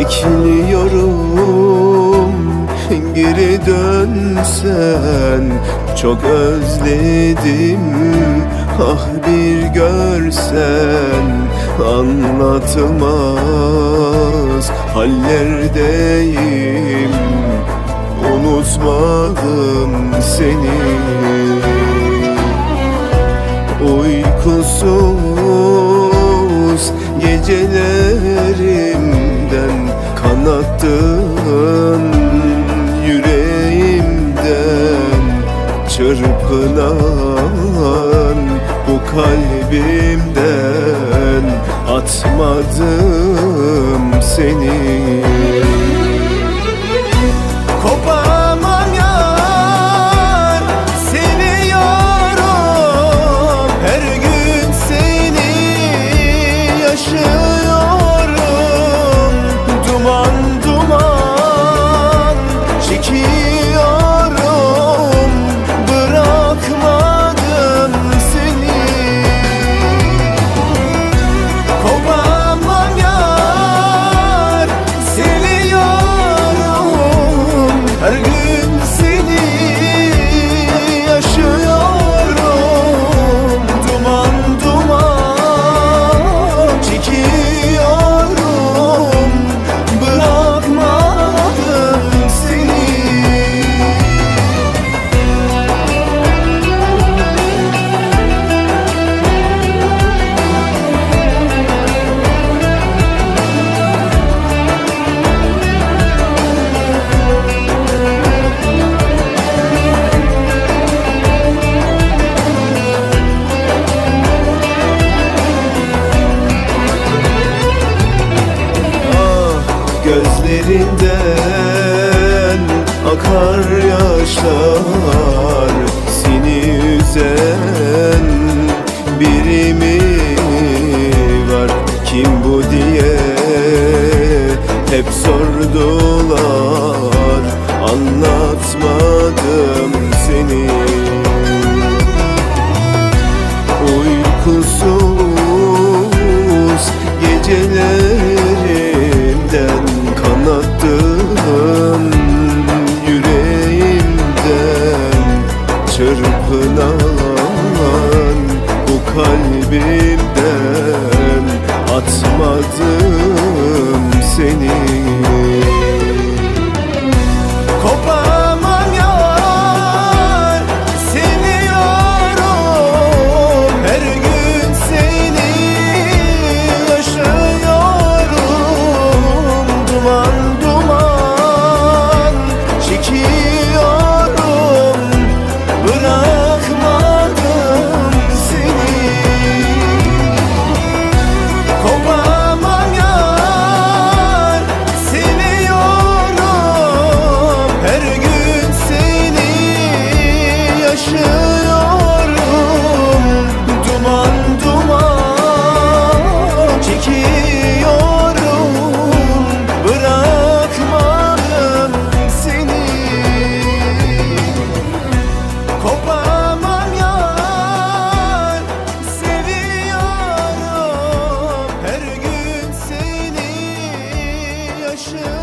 Bekliyorum. Geri dönsen Çok özledim. Ah bir görsen Anlatılmaz hallerdeyim. Unutmadım seni. Uykusuz gecelerimden Çırpınan bu kalbimden Atmadım seni gözlerinden akar yaşlar Seni üzen biri mi var? Kim bu diye hep sordular. Anlatmadım seni. Uykusuz Atmadım shoot.